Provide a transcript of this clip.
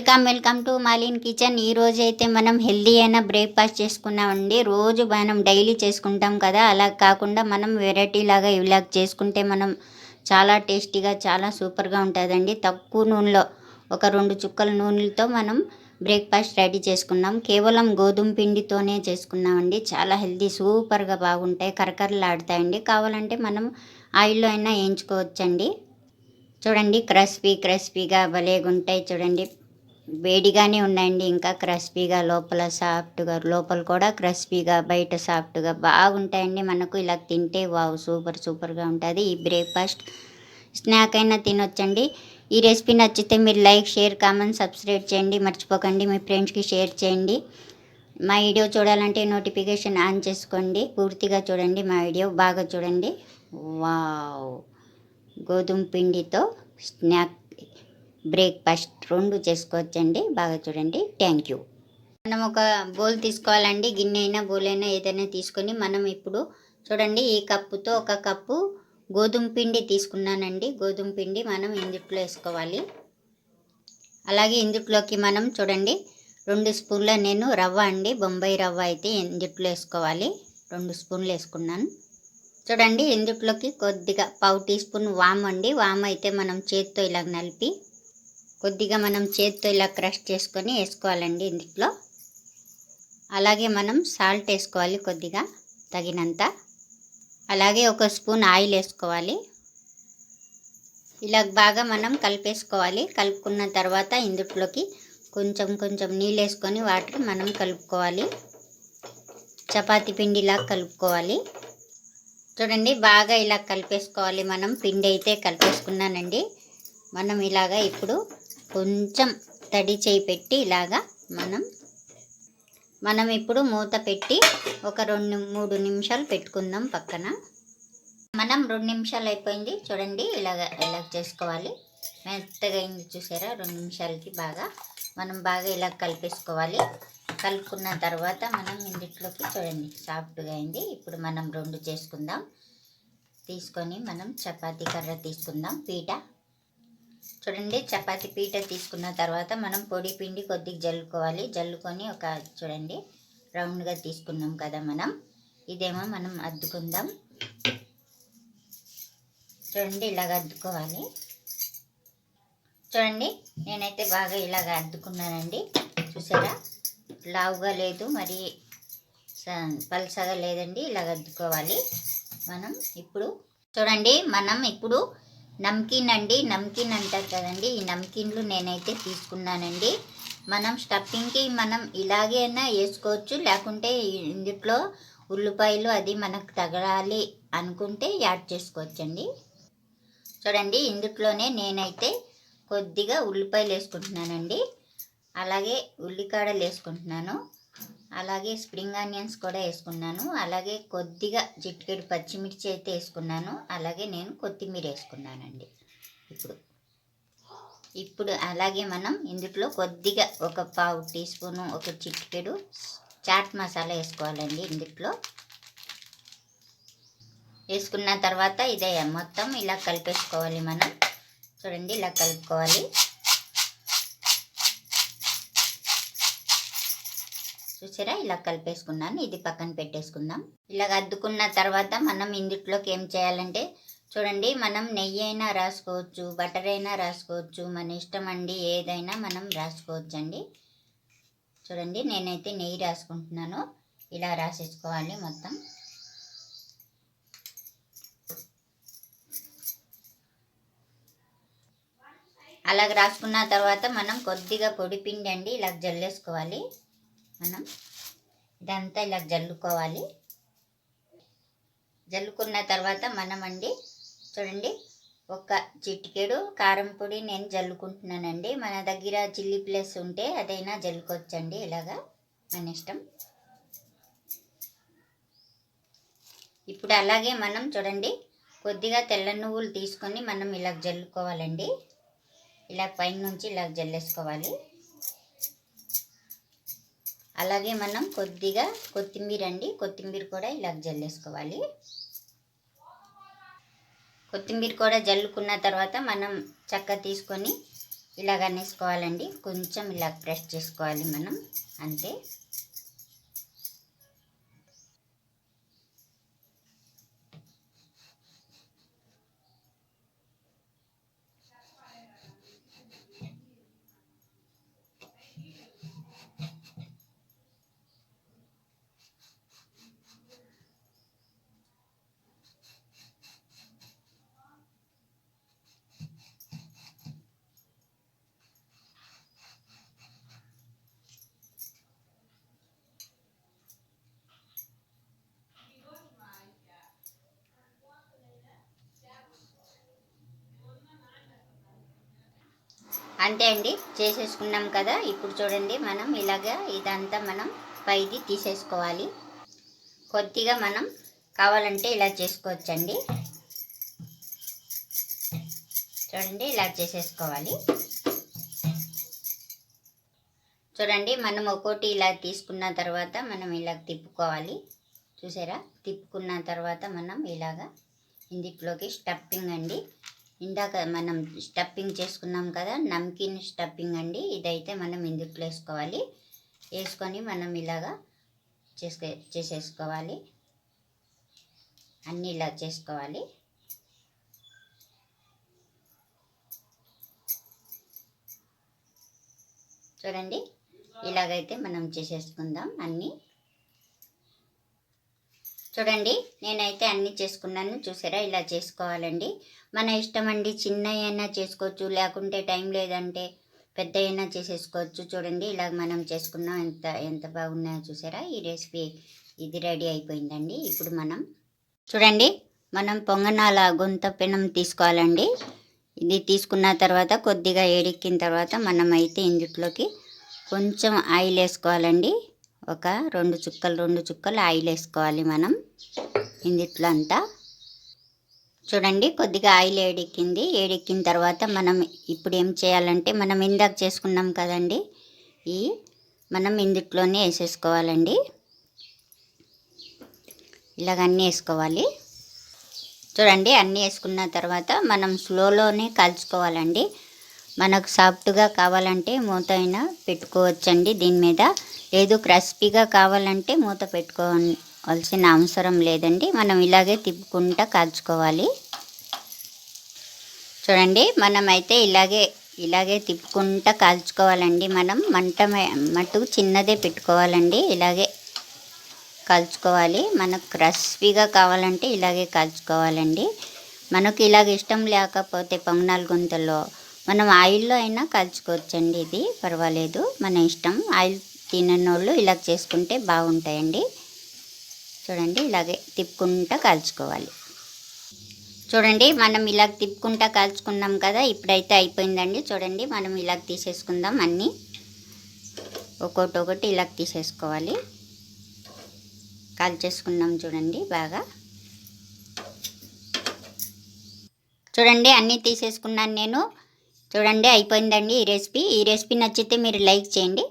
Welcome welcome to Malin kitchen. ఈ అయితే మనం హెల్దీ అయిన బ్రేక్ఫాస్ట్ చేసుకున్నామండి. రోజు మనం డైలీ చేసుకుంటాం కదా. అలా కాకుండా మనం వెరైటీ లాగా ఇలాగ చేసుకుంటే మనం చాలా టేస్టీగా చాలా సూపర్గా ఉంటుందండి. తక్కువ నూనెలో ఒక రెండు చుక్కల నూనెలతో మనం బ్రేక్ఫాస్ట్ రెడీ చేసుకున్నాం. కేవలం గోధుమ పిండితోనే చేసుకున్నామండి. చాలా హెల్దీ సూపర్గా బాగుంటాయి. కరకరలాడతాయండి. కావాలంటే మనం ఆయిల్లో అయినా వేయించుకోవచ్చండి. చూడండి క్రస్పీ క్రస్పీగా భలేగా ఉంటాయి చూడండి. వేడిగానే ఉన్నాయండి ఇంకా క్రస్పీగా లోపల సాఫ్ట్గా లోపల కూడా క్రస్పీగా బయట సాఫ్ట్గా బాగుంటాయండి. మనకు ఇలా తింటే వావ్ సూపర్ సూపర్గా ఉంటుంది. ఈ బ్రేక్ఫాస్ట్ స్నాక్ అయినా తినొచ్చండి. ఈ రెసిపీ నచ్చితే మీరు లైక్ షేర్ కామెంట్ సబ్స్క్రైబ్ చేయండి. మర్చిపోకండి మీ ఫ్రెండ్స్కి షేర్ చేయండి. మా వీడియో చూడాలంటే నోటిఫికేషన్ ఆన్ చేసుకోండి. పూర్తిగా చూడండి మా వీడియో. బాగా చూడండి. వావ్! గోధుమ పిండితో స్నాక్ బ్రేక్ఫాస్ట్ రెండు చేసుకోవచ్చండి. బాగా చూడండి. Thank you. మనం ఒక బౌల్ తీసుకోవాలండి. గిన్నె అయినా బౌల్ అయినా ఏదైనా తీసుకొని మనం ఇప్పుడు చూడండి ఈ కప్పుతో ఒక కప్పు గోధుమ పిండి తీసుకున్నానండి. గోధుమ పిండి మనం ఇందుట్లో వేసుకోవాలి. అలాగే ఇందుట్లోకి మనం చూడండి రెండు స్పూన్ల నేను రవ్వ అండి. బొంబాయి రవ్వ అయితే ఇందుట్లో వేసుకోవాలి. రెండు స్పూన్లు వేసుకున్నాను. చూడండి ఇందుట్లోకి కొద్దిగా పావు టీ స్పూన్ వామ్ అండి. వామ్ అయితే మనం చేత్తో ఇలా నలిపి కొద్దిగా మనం చేత్తో ఇలా క్రష్ చేసుకొని వేసుకోవాలండి ఇందులో. అలాగే మనం సాల్ట్ వేసుకోవాలి కొద్దిగా తగినంత. అలాగే ఒక స్పూన్ ఆయిల్ వేసుకోవాలి. ఇలా బాగా మనం కలిపేసుకోవాలి. కలుపుకున్న తర్వాత ఇందుట్లోకి కొంచెం కొంచెం నీళ్ళు వేసుకొని వాటర్ మనం కలుపుకోవాలి. చపాతీ పిండిలా కలుపుకోవాలి. చూడండి బాగా ఇలా కలిపేసుకోవాలి మనం. పిండి అయితే కలిపేసుకున్నానండి. మనం ఇలాగా ఇప్పుడు కొంచెం తడి చేయి పెట్టి ఇలాగా మనం మనం ఇప్పుడు మూత పెట్టి ఒక రెండు మూడు నిమిషాలు పెట్టుకుందాం పక్కన. మనం రెండు నిమిషాలు అయిపోయింది. చూడండి ఇలాగ ఇలా చేసుకోవాలి. మెత్తగా అయింది చూసారా? రెండు నిమిషాలకి బాగా మనం బాగా ఇలా కలిపేసుకోవాలి. కలుపుకున్న తర్వాత మనం ఇందుట్లోకి చూడండి సాఫ్ట్గా అయింది. ఇప్పుడు మనం రెండు చేసుకుందాం. తీసుకొని మనం చపాతీ కర్ర తీసుకుందాం. పీట చూడండి చపాతి పీట తీసుకున్న తర్వాత మనం పొడి పిండి కొద్దిగా జల్లుకోవాలి. జల్లుకొని ఒక చూడండి రౌండ్గా తీసుకున్నాం కదా మనం. ఇదేమో మనం అద్దుకుందాం. చూడండి ఇలాగ అద్దుకోవాలి. చూడండి నేనైతే బాగా ఇలాగ అద్దుకున్నానండి. చూసారా? లావుగా లేదు మరి పలసగా లేదండి. ఇలాగ అద్దుకోవాలి మనం ఇప్పుడు. చూడండి మనం ఇప్పుడు నమ్కిన్ అండి నమ్కిన్ అంటారు కదండి. ఈ నమ్కిన్లు నేనైతే తీసుకున్నానండి. మనం స్టఫింగ్కి మనం ఇలాగే అయినా వేసుకోవచ్చు. లేకుంటే ఇందులో ఉల్లిపాయలు అది మనకు తగలాలి అనుకుంటే యాడ్ చేసుకోవచ్చండి. చూడండి ఇందుట్లోనే నేనైతే కొద్దిగా ఉల్లిపాయలు వేసుకుంటున్నానండి. అలాగే ఉల్లికాడలు వేసుకుంటున్నాను. అలాగే స్ప్రింగ్ ఆనియన్స్ కూడా వేసుకున్నాను. అలాగే కొద్దిగా చిటికెడు పచ్చిమిర్చి అయితే వేసుకున్నాను. అలాగే నేను కొత్తిమీర వేసుకున్నానండి. ఇప్పుడు ఇప్పుడు అలాగే మనం ఇందులో కొద్దిగా ఒక పావు టీ స్పూను ఒక చిటికెడు చాట్ మసాలా వేసుకోవాలండి ఇందులో వేసుకున్న తర్వాత ఇదే మొత్తం ఇలా కలిపేసుకోవాలి మనం. చూడండి ఇలా కలుపుకోవాలి. చూసారా? ఇలా కలిపేసుకున్నాను. ఇది పక్కన పెట్టేసుకుందాం. ఇలా అద్దుకున్న తర్వాత మనం ఇందుట్లోకి ఏం చేయాలంటే చూడండి మనం నెయ్యి అయినా రాసుకోవచ్చు బటర్ అయినా రాసుకోవచ్చు మన ఇష్టం అండి ఏదైనా మనం రాసుకోవచ్చు అండి చూడండి నేనైతే నెయ్యి రాసుకుంటున్నాను. ఇలా రాసేసుకోవాలి మొత్తం. అలాగ రాసుకున్న తర్వాత మనం కొద్దిగా పొడి పిండి అండి ఇలా జల్లేసుకోవాలి. మనం ఇదంతా ఇలా జల్లుకోవాలి. జల్లుకున్న తర్వాత మనం అండి చూడండి ఒక చిటికెడు కారం పొడి నేను జల్లుకుంటున్నానండి. మన దగ్గర చిల్లీ ప్లేస్ ఉంటే అదైనా జల్లుకోవచ్చండి ఇలాగా మన ఇష్టం. ఇప్పుడు అలాగే మనం చూడండి కొద్దిగా తెల్ల నువ్వులు తీసుకొని మనం ఇలా జల్లుకోవాలండి. ఇలా పైన నుంచి ఇలా జల్లేసుకోవాలి. అలాగే మనం కొద్దిగా కొత్తిమీర అండి. కొత్తిమీర కూడా ఇలా జల్లేసుకోవాలి. కొత్తిమీర కూడా జల్లుకున్న తర్వాత మనం చక్క తీసుకొని ఇలాగ అనేసుకోవాలండి కొంచెం ఇలా ప్రెస్ చేసుకోవాలి మనం. అంతే. అంతే అండి చేసేసుకున్నాం కదా. ఇప్పుడు చూడండి మనం ఇలాగా ఇదంతా మనం పైది తీసేసుకోవాలి. కొద్దిగా మనం కావాలంటే ఇలా చేసుకోవచ్చండి. చూడండి ఇలా చేసేసుకోవాలి. చూడండి మనం ఒక్కోటి ఇలా తీసుకున్న తర్వాత మనం ఇలా తిప్పుకోవాలి. చూసారా? తిప్పుకున్న తర్వాత మనం ఇలాగా ఇందులోకి స్టఫింగ్ అండి. ఇందాక మనం స్టఫింగ్ చేసుకున్నాం కదా నమ్కిన్ స్టఫింగ్ అండి. ఇదైతే మనం ఇందుట్లో వేసుకోవాలి? వేసుకొని మనం ఇలాగా చేసుకే చేసేసుకోవాలి. అన్నీ ఇలా చేసుకోవాలి. చూడండి. ఇలాగైతే మనం చేసేసుకుందాం అన్నీ. చూడండి నేనైతే అన్నీ చేసుకున్నాను. చూసారా? ఇలా చేసుకోవాలండి. మన ఇష్టం అండి. చిన్న అయినా చేసుకోవచ్చు లేకుంటే టైం లేదంటే పెద్ద అయినా చేసేసుకోవచ్చు. చూడండి ఇలా మనం చేసుకున్నాం. ఎంత ఎంత బాగున్నాయో చూసారా? ఈ రెసిపీ ఇది రెడీ అయిపోయిందండి. ఇప్పుడు మనం చూడండి మనం పొంగనాల గుంత పెనం తీసుకోవాలండి. ఇది తీసుకున్న తర్వాత కొద్దిగా ఏడెక్కిన తర్వాత మనం అయితే ఇందులోకి కొంచెం ఆయిల్ వేసుకోవాలండి ఒక రెండు చుక్కలు రెండు చుక్కలు ఆయిల్ వేసుకోవాలి మనం. ఇందిట్లో అంతా చూడండి కొద్దిగా ఆయిల్ ఏడెక్కింది. ఏడెక్కిన తర్వాత మనం ఇప్పుడు ఏం చేయాలంటే మనం ఇందాక చేసుకున్నాం కదండి ఈ మనం ఇందుట్లోనే వేసేసుకోవాలండి. ఇలాగ అన్నీ వేసుకోవాలి. చూడండి అన్నీ వేసుకున్న తర్వాత మనం స్లోలోనే కాల్చుకోవాలండి. మనకు సాఫ్ట్గా కావాలంటే మూత అయినా పెట్టుకోవచ్చండి దీని మీద. లేదు క్రస్పీగా కావాలంటే మూత పెట్టుకోవాల్సిన అవసరం లేదండి. మనం ఇలాగే తిప్పుకుంటా కాల్చుకోవాలి. చూడండి మనమైతే ఇలాగే ఇలాగే తిప్పుకుంటా కాల్చుకోవాలండి. మనం మంట మట్టుకు చిన్నదే పెట్టుకోవాలండి. ఇలాగే కాల్చుకోవాలి. మనకు క్రస్పీగా కావాలంటే ఇలాగే కాల్చుకోవాలండి. మనకు ఇలాగ ఇష్టం లేకపోతే పొంగనాలు గుంతలో మనం ఆయిల్లో అయినా కాల్చుకోవచ్చండి ఇది. పర్వాలేదు. మన ఇష్టం. ఆయిల్ తిననోళ్ళు ఇలా చేసుకుంటే బాగుంటాయండి. చూడండి ఇలాగే తిప్పుకుంటా కాల్చుకోవాలి. చూడండి మనం ఇలా తిప్పుకుంటా కాల్చుకున్నాం కదా ఇప్పుడైతే అయిపోయిందండి. చూడండి మనం ఇలా తీసేసుకుందాం అన్నీ. ఒక్కొక్కటి ఒకటి ఇలా తీసేసుకోవాలి. కాల్చేసుకున్నాం చూడండి బాగా. చూడండి అన్నీ తీసేసుకున్నాను నేను. చూడండి అయిపోయిందండి ఈ రెసిపీ. ఈ రెసిపీ నచ్చితే మీరు లైక్ చేయండి.